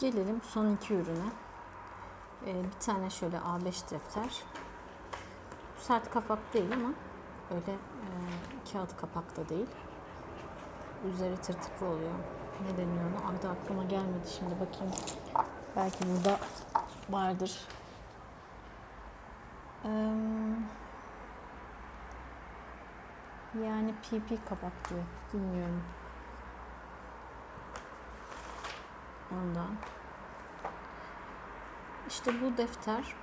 Gelelim son iki ürüne. Ee, bir tane şöyle A5 defter. Sert kapak değil ama öyle e, kağıt kapak da değil. Üzeri tırtıklı oluyor. Ne deniyor ona? Adı aklıma gelmedi şimdi bakayım. Belki burada vardır. Eee, yani PP kapak diyor. Bilmiyorum. Ondan. İşte bu defter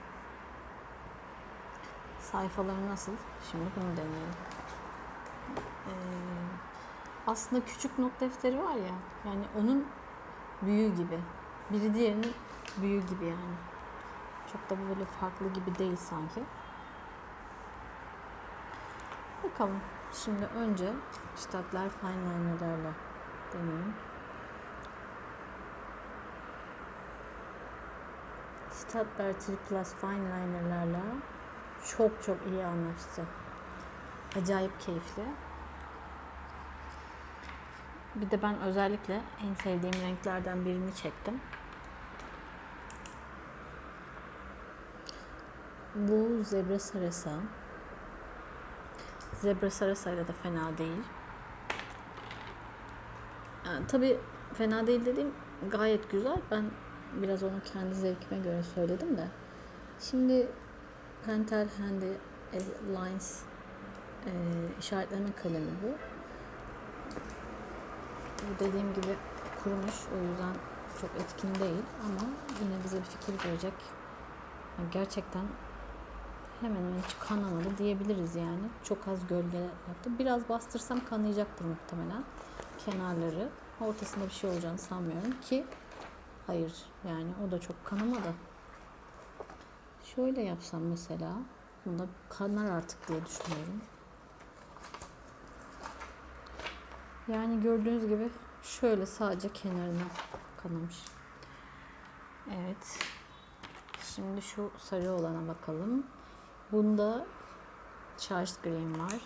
sayfaları nasıl? Şimdi bunu deneyelim. Ee, aslında küçük not defteri var ya, yani onun büyüğü gibi. Biri diğerinin büyüğü gibi yani. Çok da böyle farklı gibi değil sanki. Bakalım. Şimdi önce Stadler Fineliner'larla deneyeyim. Stadler 3 Plus Fineliner'larla çok çok iyi anlaştı. Acayip keyifli. Bir de ben özellikle en sevdiğim renklerden birini çektim. Bu zebra sarısı. Zebra sarısıyla da fena değil. Yani, tabii fena değil dediğim gayet güzel. Ben biraz onu kendi zevkime göre söyledim de. Şimdi Pentel Handy Lines e, işaretleme kalemi bu. Bu dediğim gibi kurumuş. O yüzden çok etkin değil ama yine bize bir fikir verecek. Yani gerçekten hemen hemen hiç kanamadı diyebiliriz yani. Çok az gölge yaptı. Biraz bastırsam kanayacaktır muhtemelen kenarları. Ortasında bir şey olacağını sanmıyorum ki hayır yani o da çok kanamadı. Şöyle yapsam mesela bunda kanar artık diye düşünüyorum. Yani gördüğünüz gibi şöyle sadece kenarına kanamış. Evet. Şimdi şu sarı olana bakalım. Bunda Charles Green var.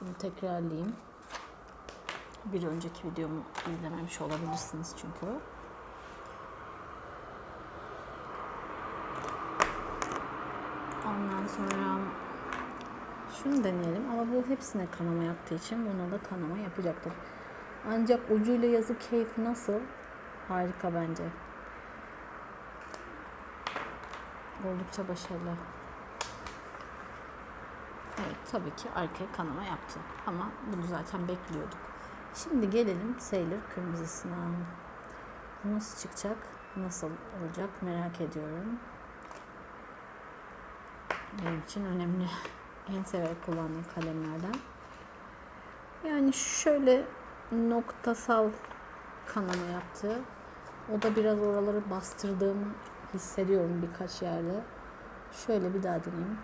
Bunu tekrarlayayım. Bir önceki videomu izlememiş olabilirsiniz çünkü. Ondan sonra şunu deneyelim ama bu hepsine kanama yaptığı için buna da kanama yapacaktır. Ancak ucuyla yazı keyfi nasıl? Harika bence. Oldukça başarılı. Evet tabii ki arkaya kanama yaptı. Ama bunu zaten bekliyorduk. Şimdi gelelim Sailor kırmızısına. Nasıl çıkacak? Nasıl olacak merak ediyorum. Benim için önemli. En severek kullandığım kalemlerden. Yani şöyle noktasal kanama yaptı. O da biraz oraları bastırdığım hissediyorum birkaç yerde. Şöyle bir daha deneyeyim.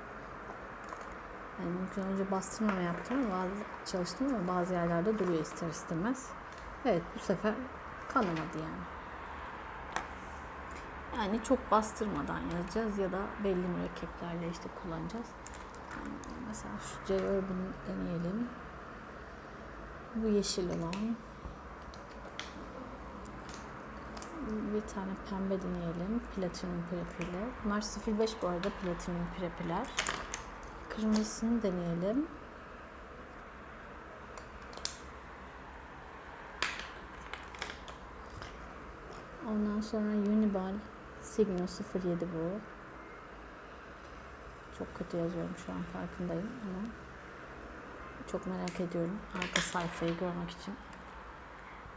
Yani mümkün önce bastırmama yaptım bazı çalıştım ama bazı yerlerde duruyor ister istemez. Evet bu sefer kanamadı yani. Yani çok bastırmadan yazacağız ya da belli mürekkeplerle işte kullanacağız. Yani mesela şu J Urban'ı deneyelim. Bu yeşil olan. Bir tane pembe deneyelim. Platinum prepiler. Bunlar 05 bu arada platinum prepiler. Kırmızısını deneyelim. Ondan sonra Unibal Signo 07 bu. Çok kötü yazıyorum şu an farkındayım ama çok merak ediyorum arka sayfayı görmek için.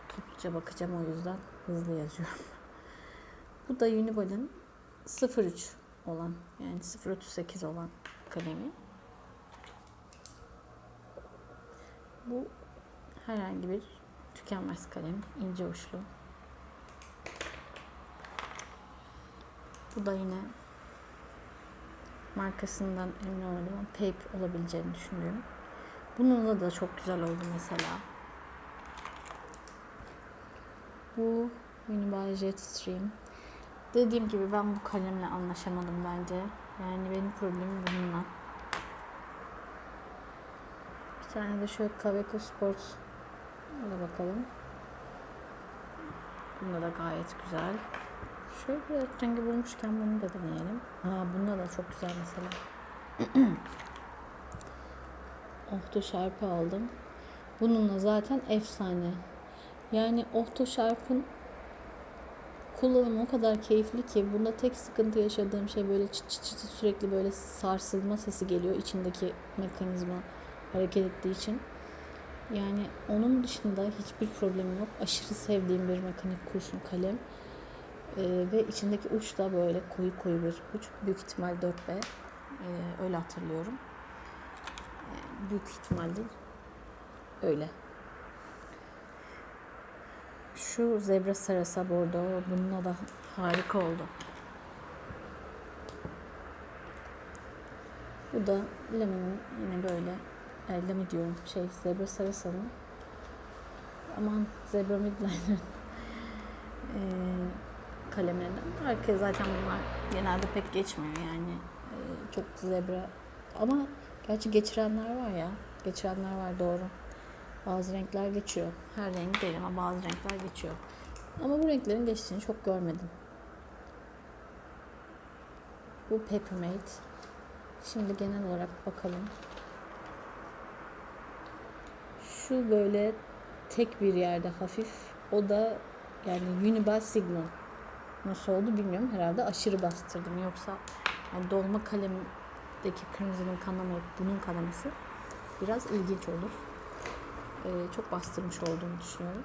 Topluca bakacağım o yüzden hızlı yazıyorum. Bu da Unibal'in 03 olan yani 038 olan kalemi. Bu herhangi bir tükenmez kalem, ince uçlu. Bu da yine markasından emin olmadım Pape olabileceğini düşünüyorum. Bununla da çok güzel oldu mesela. Bu Uniball Jetstream. Dediğim gibi ben bu kalemle anlaşamadım bence. Yani benim problemim bununla. Tane de şöyle Kaweco Sports. Ona bakalım. Bunda da gayet güzel. Şöyle biraz rengi bulmuşken bunu da deneyelim. Ha bunda da çok güzel mesela. Ohto şarpı aldım. Bununla zaten efsane. Yani Ohto şarpın kullanımı o kadar keyifli ki bunda tek sıkıntı yaşadığım şey böyle çıt çıt çıt sürekli böyle sarsılma sesi geliyor içindeki mekanizma hareket ettiği için. Yani onun dışında hiçbir problemim yok. Aşırı sevdiğim bir mekanik kurşun kalem. Ee, ve içindeki uç da böyle koyu koyu bir uç. Büyük ihtimal 4B. Ee, öyle hatırlıyorum. Ee, büyük ihtimalle öyle. Şu zebra sarısa bordo bununla da harika oldu. Bu da Lami'nin yine böyle e, Lami diyorum şey zebra sarısanın aman zebra midliner'ın e, kalemlerinden. Arkaya zaten bunlar genelde pek geçmiyor yani. E, çok zebra ama gerçi geçirenler var ya. Geçirenler var doğru. Bazı renkler geçiyor. Her renk değil ama bazı renkler geçiyor. Ama bu renklerin geçtiğini çok görmedim. Bu Peppermate. Şimdi genel olarak bakalım. Şu böyle tek bir yerde hafif. O da yani Unibal Sigma. Nasıl oldu bilmiyorum. Herhalde aşırı bastırdım. Yoksa yani dolma kalemdeki kırmızının kanamayıp bunun kanaması biraz ilginç olur. Ee, çok bastırmış olduğumu düşünüyorum.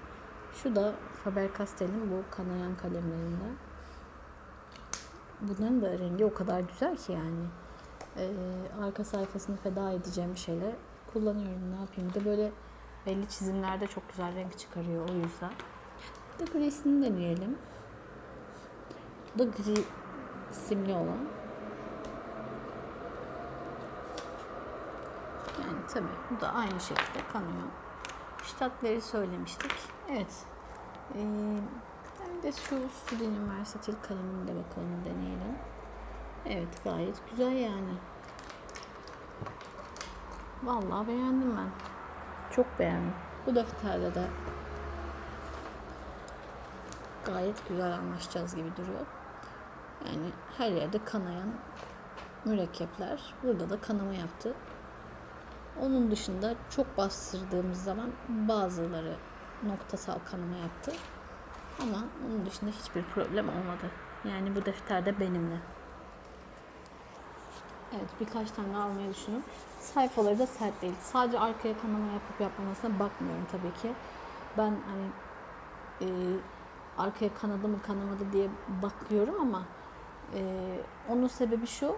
Şu da Faber-Castell'in bu kanayan kalemlerinden. Bunların da rengi o kadar güzel ki yani. Ee, arka sayfasını feda edeceğim şeyler kullanıyorum. Ne yapayım? Bir de böyle belli çizimlerde çok güzel renk çıkarıyor o yüzden. De grisini deneyelim. Bu da gri simli olan. Yani tabii bu da aynı şekilde kanıyor. Ştatları söylemiştik. Evet. Ee, de şu Studinin Versatil kalemini de bakalım deneyelim. Evet gayet güzel yani. Vallahi beğendim ben. Çok beğendim. Bu defterde de gayet güzel anlaşacağız gibi duruyor. Yani her yerde kanayan mürekkepler. Burada da kanama yaptı. Onun dışında çok bastırdığımız zaman bazıları noktasal kanama yaptı. Ama onun dışında hiçbir problem olmadı. Yani bu defterde benimle. Evet birkaç tane almayı düşünüyorum. Sayfaları da sert değil. Sadece arkaya kanama yapıp yapmamasına bakmıyorum tabii ki. Ben hani e, arkaya kanadı mı kanamadı diye bakıyorum ama e, onun sebebi şu.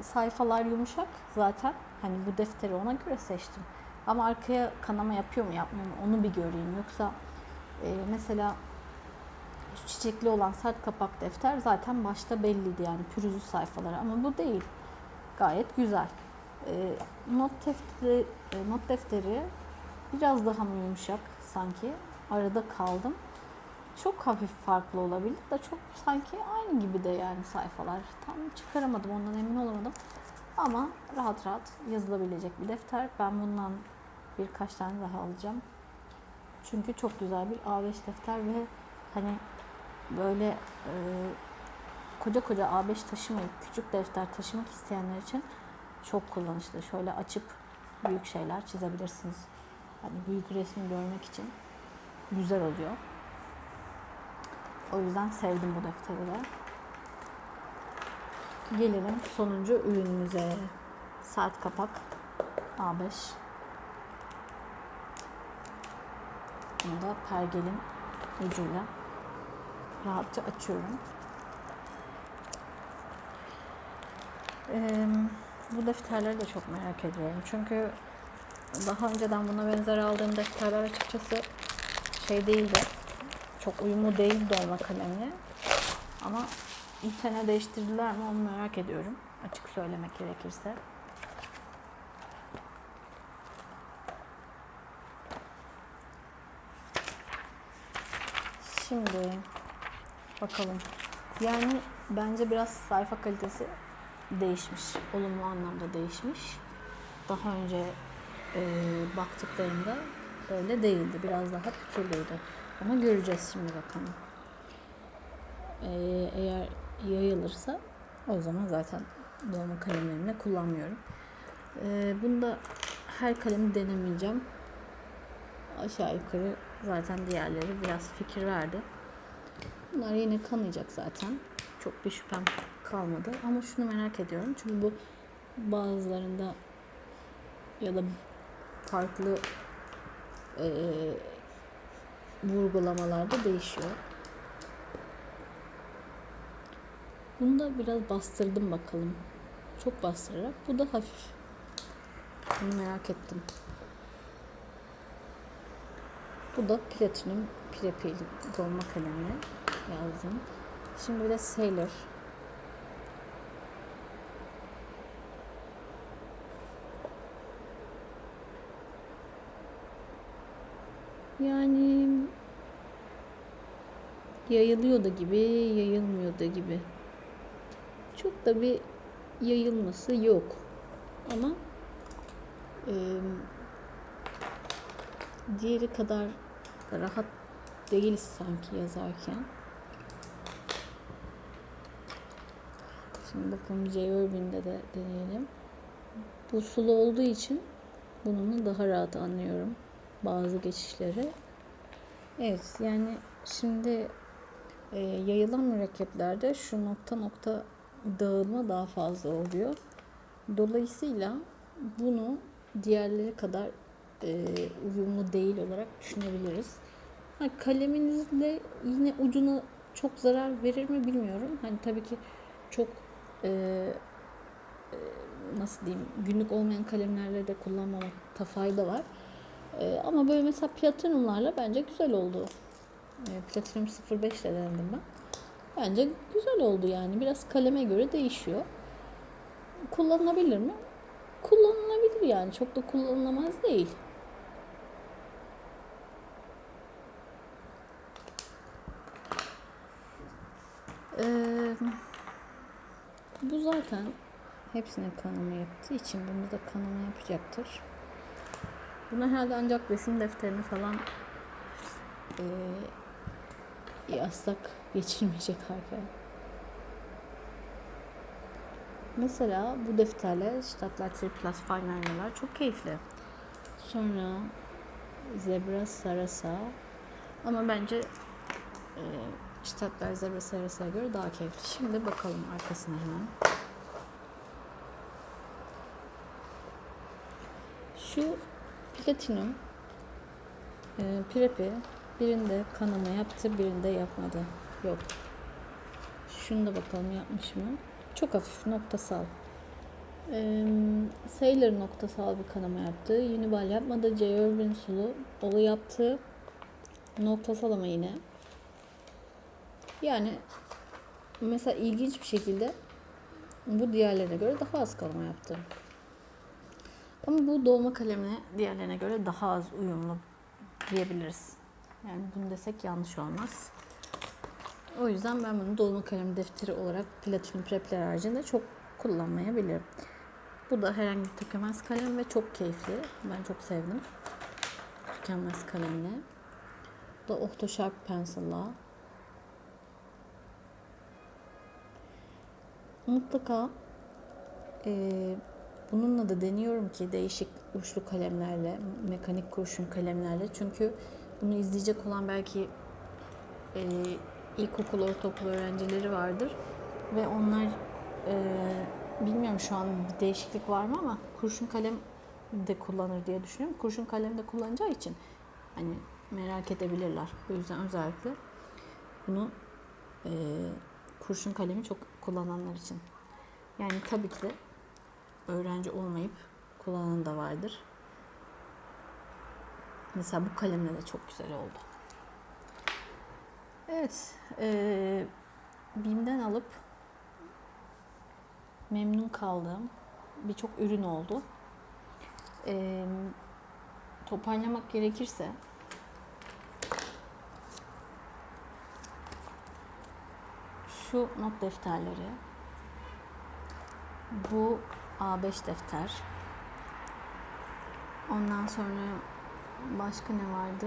Sayfalar yumuşak zaten. Hani bu defteri ona göre seçtim. Ama arkaya kanama yapıyor mu yapmıyor mu onu bir göreyim. Yoksa e, mesela çiçekli olan sert kapak defter zaten başta belliydi yani pürüzlü sayfaları ama bu değil. Gayet güzel. E, not defteri, e, not defteri biraz daha mı yumuşak sanki? Arada kaldım. Çok hafif farklı olabilir de çok sanki aynı gibi de yani sayfalar. Tam çıkaramadım ondan emin olamadım. Ama rahat rahat yazılabilecek bir defter. Ben bundan birkaç tane daha alacağım. Çünkü çok güzel bir A5 defter ve hani böyle e, koca koca A5 taşımayıp küçük defter taşımak isteyenler için çok kullanışlı. Şöyle açıp büyük şeyler çizebilirsiniz. Hani büyük resmi görmek için güzel oluyor. O yüzden sevdim bu defteri de. Gelelim sonuncu ürünümüze. Sert kapak A5. Bunu da pergelin ucuyla rahatça açıyorum. Ee, bu defterleri de çok merak ediyorum. Çünkü daha önceden buna benzer aldığım defterler açıkçası şey değildi. Çok uyumlu değildi olma kalemle. Ama bu sene değiştirdiler mi onu merak ediyorum. Açık söylemek gerekirse. Şimdi bakalım. Yani bence biraz sayfa kalitesi değişmiş. Olumlu anlamda değişmiş. Daha önce e, baktıklarımda öyle değildi. Biraz daha pütürlüydü. Ama göreceğiz şimdi bakalım. Ee, eğer yayılırsa o zaman zaten dolma kalemlerimle kullanmıyorum. Ee, bunda her kalemi denemeyeceğim. Aşağı yukarı zaten diğerleri biraz fikir verdi. Bunlar yine kanayacak zaten. Çok bir şüphem kalmadı. Ama şunu merak ediyorum. Çünkü bu bazılarında ya da farklı eee vurgulamalarda değişiyor. Bunu da biraz bastırdım bakalım. Çok bastırarak. Bu da hafif. Bunu merak ettim. Bu da platinum pirepili dolma kalemle yazdım. Şimdi bir de Sailor. Yani yayılıyor da gibi, yayılmıyor da gibi. Çok da bir yayılması yok. Ama e, diğeri kadar rahat değiliz sanki yazarken. Şimdi bakalım J. Irving'de de deneyelim. Bu sulu olduğu için bununla daha rahat anlıyorum bazı geçişleri. Evet yani şimdi e, yayılan mürekkeplerde şu nokta nokta dağılma daha fazla oluyor. Dolayısıyla bunu diğerleri kadar e, uyumlu değil olarak düşünebiliriz. Ha, kaleminizle yine ucuna çok zarar verir mi bilmiyorum. Hani tabii ki çok e, nasıl diyeyim günlük olmayan kalemlerle de kullanmamakta fayda var. E, ama böyle mesela platinumlarla bence güzel oldu. E, platinum 05 ile denedim ben. Bence güzel oldu yani. Biraz kaleme göre değişiyor. Kullanılabilir mi? Kullanılabilir yani. Çok da kullanılamaz değil. Bu zaten hepsine kanama yaptığı için bunu da kanama yapacaktır. Bunu herhalde ancak resim defterine falan e, yazsak geçirmeyecek harfi. Mesela bu defterler Stadtler 3 Plus Fine çok keyifli. Sonra Zebra Sarasa ama bence e, Stadtler Zebra Sarasa'ya göre daha keyifli. Şimdi bakalım arkasına hemen. Şu platinum e, pirepi birinde kanama yaptı, birinde yapmadı. Yok. Şunu da bakalım yapmış mı? Çok hafif noktasal. Ee, Sailor noktasal bir kanama yaptı. Unibal yapmadı. J. Irvin sulu. Olu yaptı. Noktasal ama yine. Yani mesela ilginç bir şekilde bu diğerlerine göre daha az kanama yaptı. Ama bu dolma kalemine diğerlerine göre daha az uyumlu diyebiliriz. Yani bunu desek yanlış olmaz. O yüzden ben bunu dolma kalem defteri olarak platinum prepler haricinde çok kullanmayabilirim. Bu da herhangi bir tükenmez kalem ve çok keyifli. Ben çok sevdim. Tükenmez kalemle. Bu da Octo Sharp Pencil'la. Mutlaka e, bununla da deniyorum ki değişik uçlu kalemlerle, mekanik kurşun kalemlerle. Çünkü bunu izleyecek olan belki e, ilkokul, ortaokul öğrencileri vardır. Ve onlar e, bilmiyorum şu an bir değişiklik var mı ama kurşun kalem de kullanır diye düşünüyorum. Kurşun kalem de kullanacağı için hani merak edebilirler. O yüzden özellikle bunu e, kurşun kalemi çok kullananlar için. Yani tabii ki öğrenci olmayıp kullanan da vardır. Mesela bu kalemle de çok güzel oldu. Evet, e, BİM'den alıp memnun kaldığım birçok ürün oldu. E, toparlamak gerekirse şu not defterleri, bu A5 defter, ondan sonra başka ne vardı?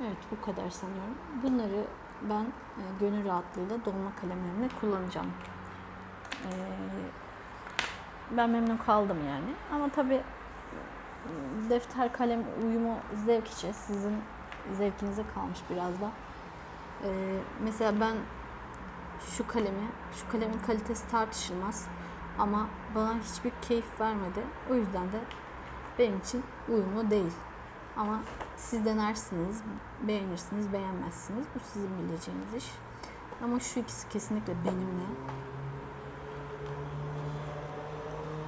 Evet bu kadar sanıyorum. Bunları ben e, gönül rahatlığıyla dolma kalemlerini kullanacağım. E, ben memnun kaldım yani. Ama tabii defter kalem uyumu zevk için sizin zevkinize kalmış biraz da. Ee, mesela ben şu kalemi, şu kalemin kalitesi tartışılmaz ama bana hiçbir keyif vermedi. O yüzden de benim için uyumlu değil. Ama siz denersiniz, beğenirsiniz, beğenmezsiniz. Bu sizin bileceğiniz iş. Ama şu ikisi kesinlikle benimle.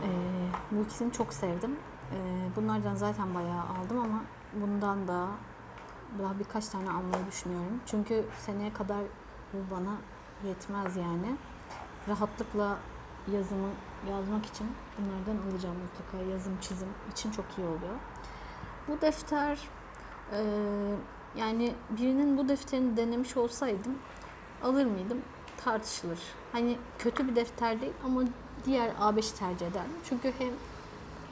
Ee, bu ikisini çok sevdim. Ee, bunlardan zaten bayağı aldım ama bundan da daha birkaç tane almayı düşünüyorum. Çünkü seneye kadar bu bana yetmez yani. Rahatlıkla yazımı yazmak için bunlardan alacağım mutlaka. Yazım, çizim için çok iyi oluyor. Bu defter e, yani birinin bu defterini denemiş olsaydım alır mıydım? Tartışılır. Hani kötü bir defter değil ama diğer A5 tercih ederdim. Çünkü hem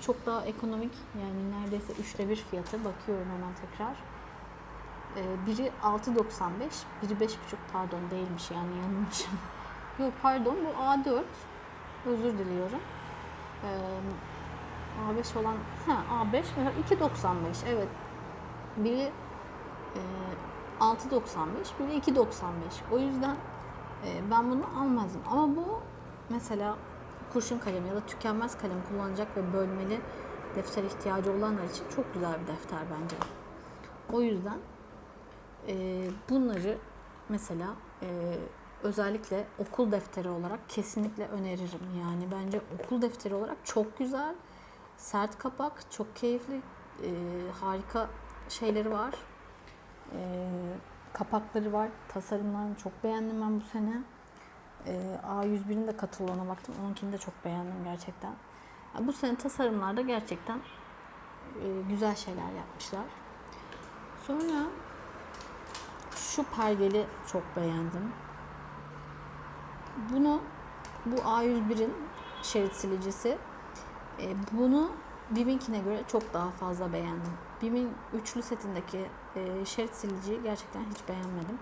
çok daha ekonomik yani neredeyse üçte bir fiyatı bakıyorum hemen tekrar. Ee, biri 6.95, biri 5.5 pardon değilmiş yani yanılmışım. Yok pardon bu A4. Özür diliyorum. Ee, A5 olan ha A5 mesela 2.95 evet. Biri e, 6.95, biri 2.95. O yüzden e, ben bunu almazdım. Ama bu mesela kurşun kalem ya da tükenmez kalem kullanacak ve bölmeli defter ihtiyacı olanlar için çok güzel bir defter bence. O yüzden e, bunları mesela e, özellikle okul defteri olarak kesinlikle öneririm. Yani bence okul defteri olarak çok güzel, sert kapak, çok keyifli, e, harika şeyleri var. E, kapakları var, tasarımlarını çok beğendim ben bu sene. E, A101'in de kataloğuna baktım. Onunkini de çok beğendim gerçekten. Yani bu sene tasarımlarda gerçekten e, güzel şeyler yapmışlar. Sonra şu pergeli çok beğendim. Bunu bu A101'in şerit silicisi. E, bunu Bim'inkine göre çok daha fazla beğendim. Bim'in üçlü setindeki e, şerit siliciyi gerçekten hiç beğenmedim.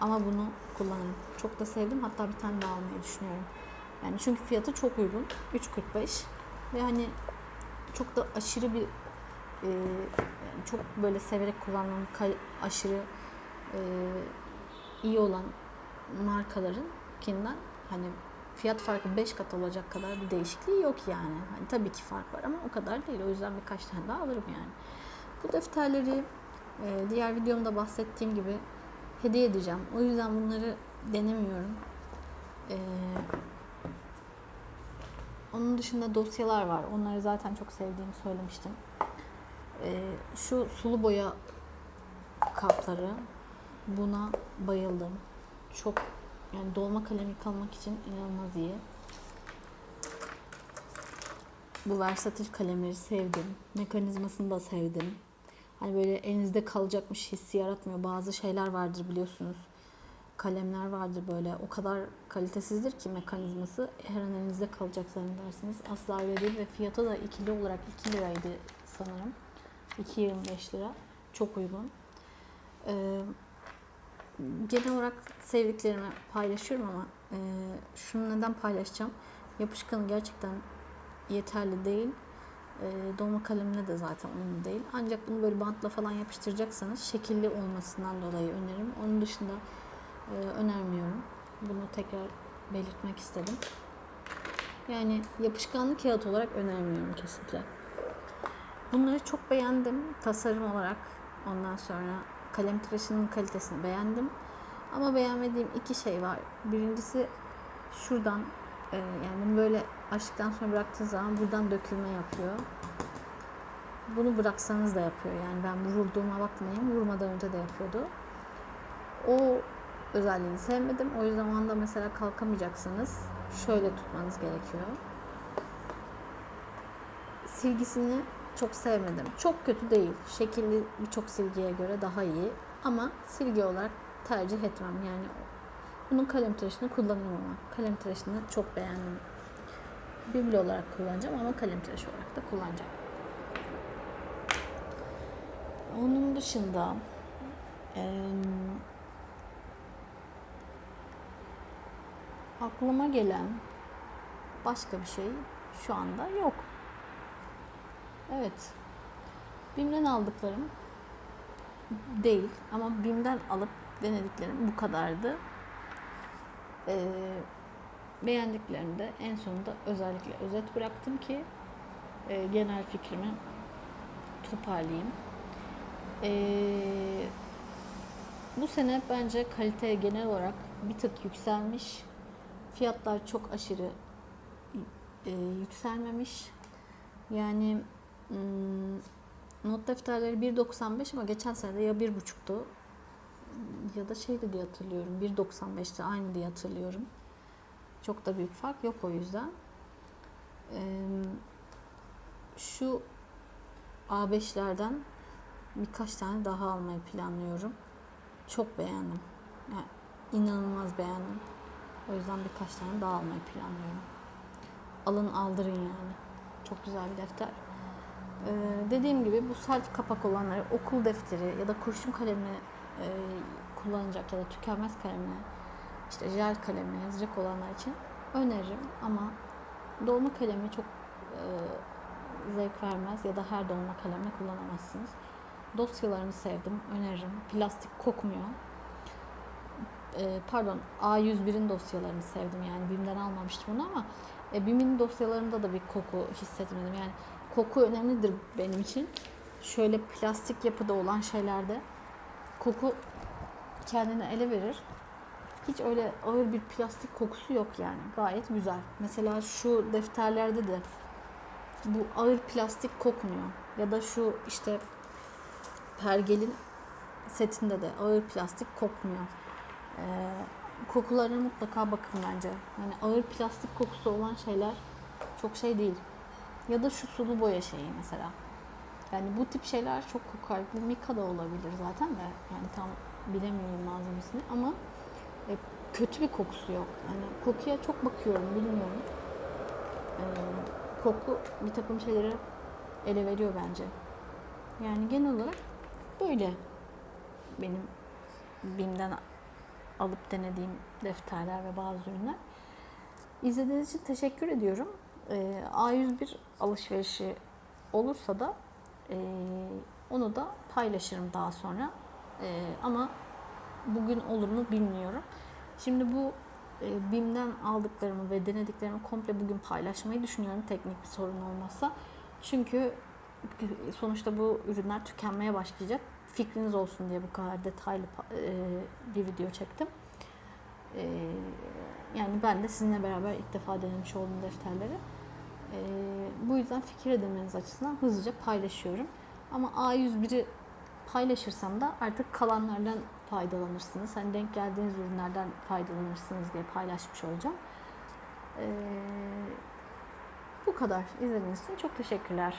Ama bunu kullanırım. Çok da sevdim. Hatta bir tane daha almayı düşünüyorum. Yani çünkü fiyatı çok uygun. 3.45 ve hani çok da aşırı bir e, çok böyle severek kullandığım aşırı e, iyi olan markaların kinden hani fiyat farkı 5 kat olacak kadar bir değişikliği yok yani. Hani tabii ki fark var ama o kadar değil. O yüzden birkaç tane daha alırım yani. Bu defterleri e, diğer videomda bahsettiğim gibi hediye edeceğim. O yüzden bunları denemiyorum. Ee, onun dışında dosyalar var. Onları zaten çok sevdiğimi söylemiştim. Ee, şu sulu boya kapları buna bayıldım. Çok yani dolma kalem yıkamak için inanılmaz iyi. Bu versatil kalemleri sevdim. Mekanizmasını da sevdim. Hani böyle elinizde kalacakmış hissi yaratmıyor. Bazı şeyler vardır biliyorsunuz. Kalemler vardır böyle. O kadar kalitesizdir ki mekanizması her an elinizde kalacak zannedersiniz. Asla öyle değil ve fiyatı da ikili olarak 2 liraydı sanırım. 2.25 lira. Çok uygun. Ee, genel olarak sevdiklerimi paylaşıyorum ama e, şunu neden paylaşacağım? Yapışkanı gerçekten yeterli değil. E, dolma kalemine de zaten uyumlu değil. Ancak bunu böyle bantla falan yapıştıracaksanız şekilli olmasından dolayı öneririm. Onun dışında e, önermiyorum. Bunu tekrar belirtmek istedim. Yani yapışkanlı kağıt olarak önermiyorum kesinlikle. Bunları çok beğendim tasarım olarak. Ondan sonra kalem tıraşının kalitesini beğendim. Ama beğenmediğim iki şey var. Birincisi şuradan e, yani bunu böyle açtıktan sonra bıraktığınız zaman buradan dökülme yapıyor. Bunu bıraksanız da yapıyor. Yani ben vurduğuma bakmayın. Vurmadan önce de yapıyordu. O özelliğini sevmedim. O yüzden o anda mesela kalkamayacaksanız şöyle tutmanız gerekiyor. Silgisini çok sevmedim. Çok kötü değil. Şekilli birçok silgiye göre daha iyi. Ama silgi olarak tercih etmem. Yani bunun kalem tıraşını kullanırım ama. Kalem tıraşını çok beğendim. Biblo olarak kullanacağım ama kalem tıraşı olarak da kullanacağım. Onun dışında eee, aklıma gelen başka bir şey şu anda yok. Evet. BİM'den aldıklarım değil ama BİM'den alıp denediklerim bu kadardı. Ee, beğendiklerimi de en sonunda özellikle özet bıraktım ki e, genel fikrimi toparlayayım. Ee, bu sene bence kalite genel olarak bir tık yükselmiş. Fiyatlar çok aşırı e, yükselmemiş. Yani hmm, not defterleri 1.95 ama geçen sene de ya 1.5'tu ya da şeydi diye hatırlıyorum. 1.95'ti aynı diye hatırlıyorum. Çok da büyük fark yok o yüzden. Şu A5'lerden birkaç tane daha almayı planlıyorum. Çok beğendim. Yani inanılmaz beğendim. O yüzden birkaç tane daha almayı planlıyorum. Alın aldırın yani. Çok güzel bir defter. Ee, dediğim gibi bu sert kapak olanları okul defteri ya da kurşun kalemi e, kullanacak ya da tükenmez kalemi işte jel kalemi yazacak olanlar için öneririm ama dolma kalemi çok e, zevk vermez ya da her dolma kalemle kullanamazsınız. Dosyalarını sevdim, öneririm. Plastik kokmuyor. E, pardon, A101'in dosyalarını sevdim yani BİM'den almamıştım onu ama e, BİM'in dosyalarında da bir koku hissetmedim. Yani koku önemlidir benim için. Şöyle plastik yapıda olan şeylerde koku kendini ele verir. Hiç öyle ağır bir plastik kokusu yok yani. Gayet güzel. Mesela şu defterlerde de bu ağır plastik kokmuyor. Ya da şu işte pergelin setinde de ağır plastik kokmuyor. Ee, kokularına mutlaka bakın bence. Yani ağır plastik kokusu olan şeyler çok şey değil. Ya da şu sulu boya şeyi mesela. Yani bu tip şeyler çok kokar. Bu Mika da olabilir zaten de. Yani tam bilemiyorum malzemesini ama e, kötü bir kokusu yok. Yani kokuya çok bakıyorum bilmiyorum. Ee, koku bir takım şeyleri ele veriyor bence. Yani genel olarak böyle benim BİM'den alıp denediğim defterler ve bazı ürünler. İzlediğiniz için teşekkür ediyorum. Ee, A101 alışverişi olursa da e, onu da paylaşırım daha sonra. E, ama bugün olur mu bilmiyorum. Şimdi bu e, BİM'den aldıklarımı ve denediklerimi komple bugün paylaşmayı düşünüyorum teknik bir sorun olmazsa. Çünkü sonuçta bu ürünler tükenmeye başlayacak. Fikriniz olsun diye bu kadar detaylı e, bir video çektim. E, yani ben de sizinle beraber ilk defa denemiş olduğum defterleri. E, bu yüzden fikir edinmeniz açısından hızlıca paylaşıyorum. Ama A101'i paylaşırsam da artık kalanlardan faydalanırsınız. Hani denk geldiğiniz ürünlerden faydalanırsınız diye paylaşmış olacağım. Ee, bu kadar. İzlediğiniz için çok teşekkürler.